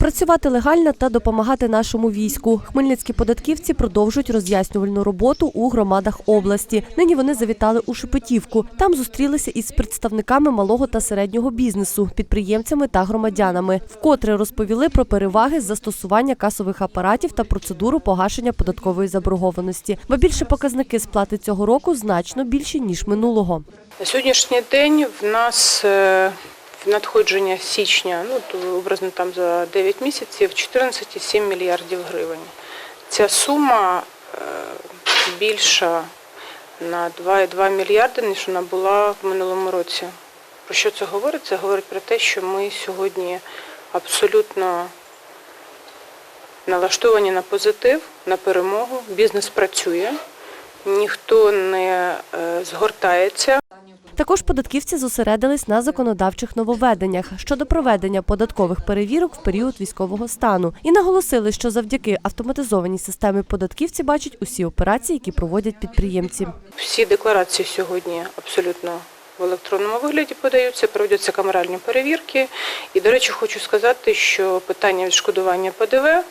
Працювати легально та допомагати нашому війську. Хмельницькі податківці продовжують роз'яснювальну роботу у громадах області. Нині вони завітали у Шепетівку. Там зустрілися із представниками малого та середнього бізнесу, підприємцями та громадянами. Вкотре розповіли про переваги застосування касових апаратів та процедуру погашення податкової заборгованості. Бо більше показники сплати цього року значно більші ніж минулого. На сьогоднішній день в нас е, надходження січня, ну образно там за 9 місяців, 14,7 мільярдів гривень. Ця сума е, більша на 2,2 мільярди, ніж вона була в минулому році. Про що це говорить? Це говорить про те, що ми сьогодні абсолютно налаштовані на позитив, на перемогу. Бізнес працює, ніхто не е, згортається. Також податківці зосередились на законодавчих нововведеннях щодо проведення податкових перевірок в період військового стану і наголосили, що завдяки автоматизованій системі податківці бачать усі операції, які проводять підприємці. Всі декларації сьогодні абсолютно в електронному вигляді подаються, проводяться камеральні перевірки. І, до речі, хочу сказати, що питання відшкодування ПДВ,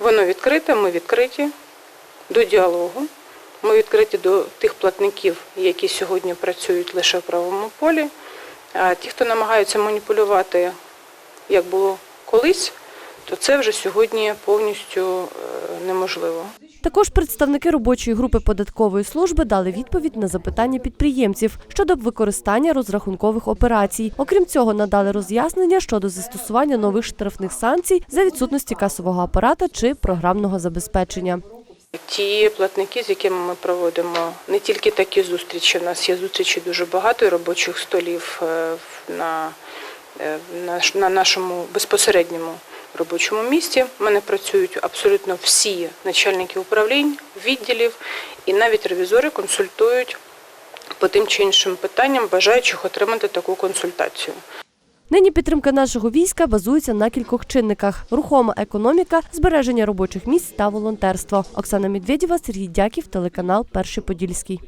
воно відкрите, ми відкриті до діалогу. Ми відкриті до тих платників, які сьогодні працюють лише в правовому полі. А ті, хто намагаються маніпулювати, як було колись, то це вже сьогодні повністю е, неможливо. Також представники робочої групи податкової служби дали відповідь на запитання підприємців щодо використання розрахункових операцій. Окрім цього, надали роз'яснення щодо застосування нових штрафних санкцій за відсутності касового апарата чи програмного забезпечення. Ті платники, з якими ми проводимо не тільки такі зустрічі, у нас є зустрічі дуже багато і робочих столів е, на, е, на нашому безпосередньому робочому місці. У мене працюють абсолютно всі начальники управлінь, відділів і навіть ревізори консультують по тим чи іншим питанням, бажаючих отримати таку консультацію. Нині підтримка нашого війська базується на кількох чинниках: рухома економіка, збереження робочих місць та волонтерство. Оксана Медведєва, Сергій Дяків, телеканал Перший Подільський.